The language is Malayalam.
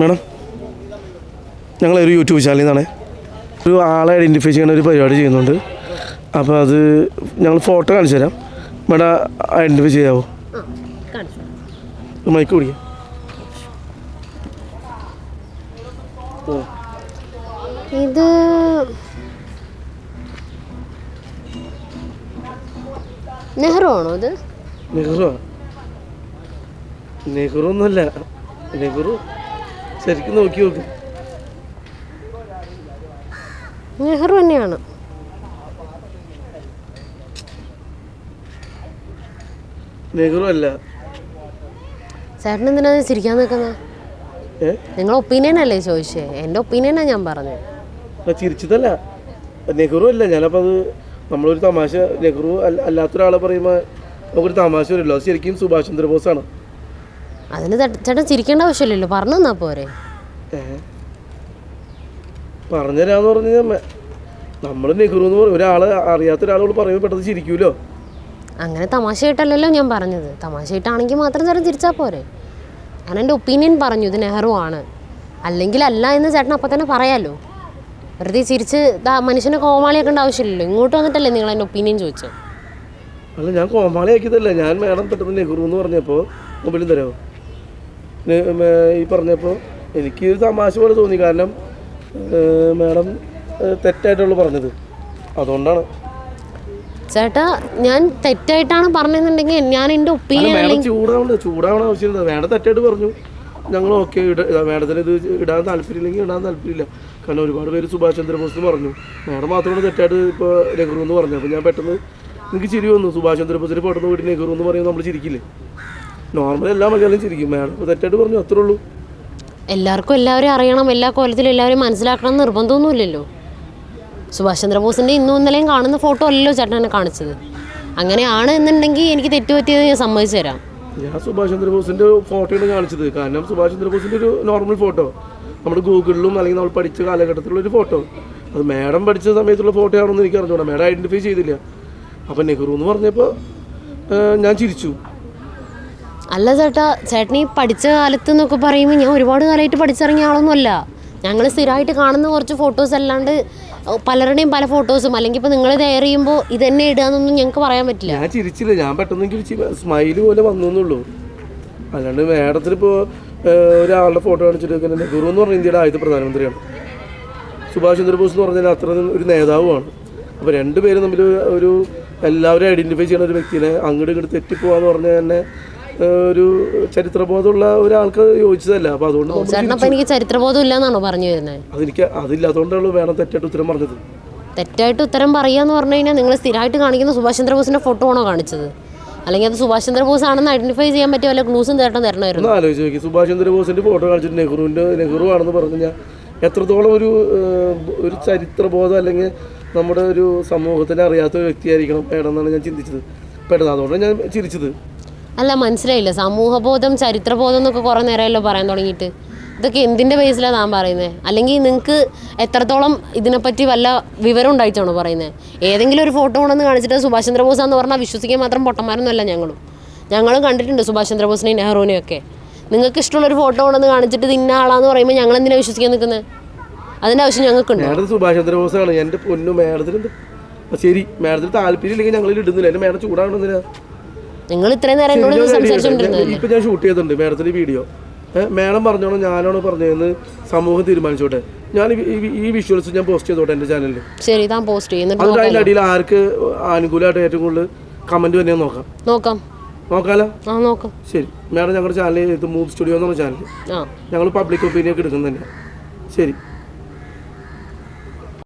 മേഡം ഞങ്ങളൊരു യൂട്യൂബ് ചാനലിൽ നിന്നാണ്. ഒരു ആളെ ഐഡന്റിഫൈ ചെയ്യുന്ന ഒരു പരിപാടി ചെയ്യുന്നുണ്ട്. അപ്പോൾ അത് ഞങ്ങൾ ഫോട്ടോ കാണിച്ചു തരാം. Madam identify ചെയ്യാവോ? മൈക്ക് പിടിക്കാം ഓ ഇത് നെഹ്റു ആണോ ഇത്? നെഹ്റു നെഹ്റു ഒന്നുമല്ല. നെഹ്റു ശരിക്കും നോക്കി നോക്ക്. നെഹ്റു തന്നെയാണ്. നെഹ്റു അല്ല. ചേട്ടൻ എന്തിനാ ചിരിക്കാൻ നിൽക്കുന്നത് നിങ്ങൾ ഒപ്പീനിയൻ അല്ലേ ചോദിച്ചേ? എന്റെ ഒപ്പീനിയനാ ഞാൻ പറഞ്ഞത്. ചിരിച്ചതല്ല നെഹ്റു അല്ല. ഞാനപ്പോൾ അത് നമ്മളൊരു തമാശ നെഹ്റു അല്ല അല്ലാത്തൊരാളെ പറയുമ്പോൾ നമുക്കൊരു തമാശ വരില്ല. അത് ശരിക്കും സുഭാഷ് ചന്ദ്രബോസാണ്. അതിന് ചേട്ട- ചേട്ടൻ ചിരിക്കേണ്ട ആവശ്യമില്ലല്ലോ. പറഞ്ഞു തന്നാ പോരെ. പറഞ്ഞുതരാന്ന് പറഞ്ഞു കഴിഞ്ഞാൽ നമ്മൾ നെഹ്റു എന്ന് പറയും ഒരാളെ അറിയാത്ത ഒരാളോട് പറയുമ്പോൾ പെട്ടെന്ന് ചിരിക്കൂലോ? അങ്ങനെ തമാശയായിട്ടല്ലല്ലോ ഞാൻ പറഞ്ഞത്. തമാശയായിട്ടാണെങ്കിൽ മാത്രം ചേട്ടൻ ചിരിച്ചാൽ പോരെ. ഞാൻ എന്റെ ഒപ്പീനിയൻ പറഞ്ഞു ഇത് നെഹ്റു ആണ്. അല്ലെങ്കിൽ അല്ല എന്ന് ചേട്ടൻ അപ്പം തന്നെ പറയാലോ. വെറുതെ ചിരിച്ച് മനുഷ്യനെ കോമാളിയാക്കേണ്ട ആവശ്യമില്ലല്ലോ. ഇങ്ങോട്ട് വന്നിട്ടല്ലേ നിങ്ങൾ എന്റെ ഒപ്പീനിയൻ ചോദിച്ചത് അല്ല ഞാൻ കോമാളി ആക്കിയതല്ല ഞാൻ മേഡം പെട്ടെന്ന് നെഹ്റു എന്ന് പറഞ്ഞപ്പോൾ മൊബൈലും തരാമോ? ഈ പറഞ്ഞപ്പോൾ എനിക്ക് തമാശ പോലെ തോന്നി. കാരണം മാഡം തെറ്റായിട്ടുള്ളൂ പറഞ്ഞത്. അതുകൊണ്ടാണ്. ചേട്ടാ ഞാൻ തെറ്റായിട്ടാണ് പറഞ്ഞെന്നുണ്ടെങ്കിൽ ഞാൻ എന്റെ ഒപ്പീനിയൻ ചൂടാവണ്ട ചൂടാവണ ആവശ്യമില്ല. മാഡം തെറ്റായിട്ട് പറഞ്ഞു. ഞങ്ങൾ ഓക്കെ മാഡത്തിന് ഇത് ഇടാൻ താല്പര്യമില്ലെങ്കിൽ ഇടാൻ താല്പര്യമില്ല. കാരണം ഒരുപാട് പേര് സുഭാഷ് ചന്ദ്രബോസ് പറഞ്ഞു. മാഡം മാത്രമാണ് തെറ്റായിട്ട് ഇപ്പോൾ നെഹ്റു എന്ന് പറഞ്ഞു അപ്പോൾ ഞാൻ പെട്ടെന്ന് എനിക്ക് ചിരി വന്നു. സുഭാഷ് ചന്ദ്രബോസിന് പെട്ടെന്ന് പോയിട്ട് നെഹ്റു എന്ന് പറയുമ്പോൾ നമ്മൾ ചിരിക്കില്ലേ? നോർമൽ എല്ലാ മലയാളം ചിരിക്കും. മാഡം ഇപ്പോൾ തെറ്റായിട്ട് പറഞ്ഞു അത്രേ ഉള്ളൂ. എല്ലാവർക്കും എല്ലാവരും അറിയണം. എല്ലാ കോലത്തിലും എല്ലാവരും മനസ്സിലാക്കണം എന്ന് നിർബന്ധമൊന്നുമില്ലല്ലോ സുഭാഷ് ചന്ദ്രബോസിന്റെ ഇന്നും ഇന്നലെയും കാണുന്ന ഫോട്ടോ അല്ലല്ലോ ചേട്ടൻ എന്നെ കാണിച്ചത്. അങ്ങനെയാണ് എന്നുണ്ടെങ്കിൽ എനിക്ക് തെറ്റുപറ്റിയത് ഞാൻ സമ്മതിച്ചു തരാം. ഞാൻ സുഭാഷ് ചന്ദ്രബോസിന്റെ ഫോട്ടോയാണ് കാണിച്ചത്. കാരണം സുഭാഷ് ചന്ദ്രബോസിന്റെ ഒരു നോർമൽ ഫോട്ടോ നമ്മുടെ ഗൂഗിളിലും അല്ലെങ്കിൽ നമ്മൾ പഠിച്ച കാലഘട്ടത്തിലുള്ള ഒരു ഫോട്ടോ അത് മാഡം പഠിച്ച സമയത്തുള്ള ഫോട്ടോ ആണെന്ന് എനിക്ക് അറിഞ്ഞൂടാ മാഡം ഐഡന്റിഫൈ ചെയ്തില്ല. അപ്പോൾ നെഹ്റു എന്ന് പറഞ്ഞപ്പോൾ ഞാൻ ചിരിച്ചു. അല്ല ചേട്ടാ ചേട്ടൻ ഈ പഠിച്ച കാലത്ത് എന്നൊക്കെ പറയുമ്പോൾ ഞാൻ ഒരുപാട് കാലമായിട്ട് പഠിച്ചിറങ്ങിയ ആളൊന്നുമല്ല. ഞങ്ങൾ സ്ഥിരമായിട്ട് കാണുന്ന കുറച്ച് ഫോട്ടോസ് അല്ലാണ്ട് പലരുടെയും പല ഫോട്ടോസും അല്ലെങ്കിൽ ഇപ്പൊ നിങ്ങൾ ഇത് ചെയ്യുമ്പോൾ ഇത് തന്നെ ഇടുകയെന്നൊന്നും ഞങ്ങൾക്ക് പറയാൻ പറ്റില്ല. ഞാൻ ചിരിച്ചില്ല. ഞാൻ പെട്ടെന്ന് സ്മൈൽ പോലെ വന്നുള്ളൂ അല്ലാണ്ട് മേഡത്തിന് ഇപ്പോൾ ഒരാളുടെ ഫോട്ടോ കാണിച്ചിട്ട് നെഹ്റു എന്ന് പറഞ്ഞ ഇന്ത്യയുടെ ആദ്യത്തെ പ്രധാനമന്ത്രിയാണ്. സുഭാഷ് ചന്ദ്രബോസ് എന്ന് പറഞ്ഞാൽ അത്ര ഒരു നേതാവുമാണ്. അപ്പോൾ രണ്ടുപേരും തമ്മിൽ ഒരു എല്ലാവരും ഐഡന്റിഫൈ ചെയ്യുന്ന ഒരു വ്യക്തിനെ അങ്ങോട്ട് ഇങ്ങോട്ട് തെറ്റിപ്പോവാന്ന് പറഞ്ഞാൽ തന്നെ ഒരു ചരിത്രബോധമുള്ള ഒരാൾക്ക് യോജിച്ചതല്ല. അപ്പൊ അതുകൊണ്ട് എനിക്ക് ചരിത്രബോധം ഇല്ലെന്നാണോ പറഞ്ഞു വരുന്നത് അതെനിക്ക് അതില്ലാത്തതുകൊണ്ടാണ് വേണം തെറ്റായിട്ട് ഉത്തരം പറഞ്ഞത്. തെറ്റായിട്ട് ഉത്തരം പറയാന്ന് പറഞ്ഞു കഴിഞ്ഞാൽ നിങ്ങൾ സ്ഥിരമായിട്ട് കാണിക്കുന്ന സുഭാഷ് ചന്ദ്രബോസിന്റെ ഫോട്ടോ ആണോ കാണിച്ചത്? അല്ലെങ്കിൽ അത് സുഭാഷ് ചന്ദ്രബോസ് ആണെന്ന് ഐഡന്റിഫൈ ചെയ്യാൻ പറ്റിയ വല്ല ക്ലൂസും തേട്ടം തരണമായിരുന്നു? ആലോചിച്ച് നോക്കി. സുഭാഷ് ചന്ദ്രബോസിന്റെ ഫോട്ടോ കാണിച്ചിട്ട് നെഹ്റുവിന്റെ നെഹ്റു ആണെന്ന് പറഞ്ഞു കഴിഞ്ഞാൽ എത്രത്തോളം ഒരു ഒരു ചരിത്രബോധം അല്ലെങ്കിൽ നമ്മുടെ ഒരു സമൂഹത്തിന് അറിയാത്ത ഒരു വ്യക്തിയായിരിക്കണം പേടെന്നാണ് ഞാൻ ചിന്തിച്ചത്. പെട്ടെന്ന് അതുകൊണ്ടാണ് ഞാൻ ചിരിച്ചത്. അല്ല മനസ്സിലായില്ല. സമൂഹബോധം ചരിത്രബോധം എന്നൊക്കെ കുറേ നേരമല്ലോ പറയാൻ തുടങ്ങിയിട്ട്. ഇതൊക്കെ എന്തിന്റെ ബേസിലാണ് താൻ പറയുന്നത് അല്ലെങ്കിൽ നിങ്ങൾക്ക് എത്രത്തോളം ഇതിനെപ്പറ്റി വല്ല വിവരം ഉണ്ടായിട്ടാണോ പറയുന്നത് ഏതെങ്കിലും ഒരു ഫോട്ടോ കൊണ്ടെന്ന് കാണിച്ചിട്ട് സുഭാഷ് ചന്ദ്രബോസ് എന്ന് പറഞ്ഞാൽ വിശ്വസിക്കാൻ മാത്രം പൊട്ടന്മാരൊന്നുമല്ല ഞങ്ങളും. ഞങ്ങളും കണ്ടിട്ടുണ്ട് സുഭാഷ് ചന്ദ്രബോസിനെയും നെഹ്റുവിനെയും ഒക്കെ. നിങ്ങൾക്ക് ഇഷ്ടമുള്ളൊരു ഫോട്ടോ കൊണ്ടെന്ന് കാണിച്ചിട്ട് ഇന്ന ആളാന്ന് പറയുമ്പോൾ ഞങ്ങൾ എന്തിനാണ് വിശ്വസിക്കാൻ നിൽക്കുന്നത്? അതിന്റെ ആവശ്യം ഞങ്ങൾക്കുണ്ട്? സുഭാഷ് ചന്ദ്രബോസാണ്. എന്റെ പൊന്നു മേഡത്തിന് ശരി. മേഡത്തിന് താല്പര്യം ഇല്ലെങ്കിൽ ഞങ്ങൾ ഇടുന്നില്ല. എന്റെ മേഡം ചൂടാകണമെന്നില്ല നിങ്ങൾ ഇത്രയും നേരം എന്നോട് സംസാരിച്ചുകൊണ്ടിരുന്നത്. ഇപ്പൊ ഞാൻ ഷൂട്ട് ചെയ്തിട്ടുണ്ട് മേഡത്തിന്റെ വീഡിയോ മേഡം പറഞ്ഞോളൂ ഞാനാണ് പറഞ്ഞതെന്ന് സമൂഹം തീരുമാനിച്ചോട്ടെ. ഞാൻ ഈ- വിഷ്വൽസ് ഞാൻ പോസ്റ്റ് ചെയ്തോട്ടെ എന്റെ ചാനലിൽ ശരി താൻ പോസ്റ്റ് ചെയ്യുന്നുണ്ട് അതിന്റെ അടിയിൽ ആർക്ക് അനുകൂലമായിട്ട് ഏറ്റവും കൂടുതൽ കമന്റ് തന്നെ നോക്കാം. നോക്കാം. നോക്കാലോ? ആ നോക്കാം. ശരി. മേഡം ഞങ്ങളുടെ ചാനൽ മൂവ് സ്റ്റുഡിയോ എന്ന് പറഞ്ഞ ചാനൽ ഞങ്ങൾ പബ്ലിക് ഒപ്പീനിയൻ ഒക്കെ എടുക്കുന്നതന്നെ. ശരി.